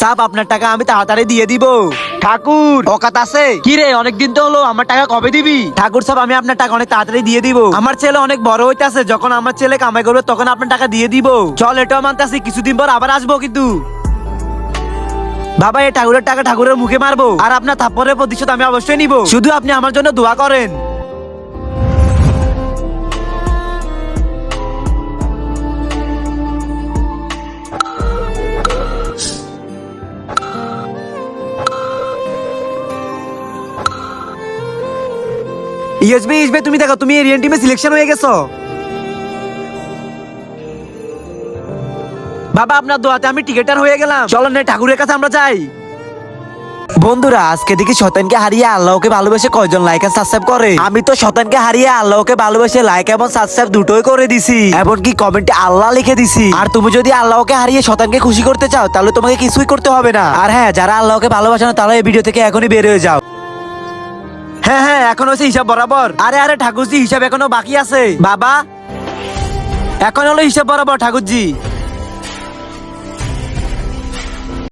সাপ আপনার টাকা আমি তাড়াতাড়ি দিয়ে দিব। ঠাকুর। অকাত আছে? কি রে অনেকদিন তো হলো আমার টাকা কবে দিবি? ঠাকুর সাহেব আমি আপনার টাকা অনেক তাড়াতাড়ি দিয়ে দিব। আমার ছেলে অনেক বড় হইতাছে যখন আমার ছেলে কামাই করবে তখন আপনার টাকা দিয়ে দিব। চল এটাও মানতাছি কিছুদিন পর আবার আসব কিন্তু। বাবা এই ঠাকুরের টাকা ঠাকুরের মুখে মারবো। আর আপনার থাপ্পরের প্রতিশোধ আমি অবশ্যই নিব। শুধু আপনি আমার জন্য দোয়া করেন। ইএসবি ইসবে তুমি দেখো, তুমি এরিয়ান টিমে সিলেকশন হয়ে গেছো। বাবা, আপনার দোয়াতে আমি টিকেটার হয়ে গেলাম। চলো না, ঠাকুরের কাছে আমরা যাই। বন্ধুরা, আজকে দেখি শতানকে হারিয়ে আল্লাহকে ভালোবেসে কয়জন লাইক আর সাবস্ক্রাইব করে? আমি তো শতানকে হারিয়ে আল্লাহকে ভালোবেসে লাইক এবং সাবস্ক্রাইব দুটোই করে দিছি। এমনকি কমেন্টে আল্লাহ লিখে দিছি। আর তুমি যদি আল্লাহকে হারিয়ে শতানকে খুশি করতে চাও, তাহলে তোমাকে কিছুই করতে হবে না। আর হ্যাঁ যারা আল্লাহকে ভালোবাসে না তাহলে এই ভিডিও থেকে এখনই বের হয়ে যাও। হ্যাঁ হ্যাঁ এখন হচ্ছে হিসাব বরাবর। আরে আরে, ঠাকুরজি, হিসাব এখনও বাকি আছে। বাবা, এখন হলো হিসাব বরাবর, ঠাকুরজি।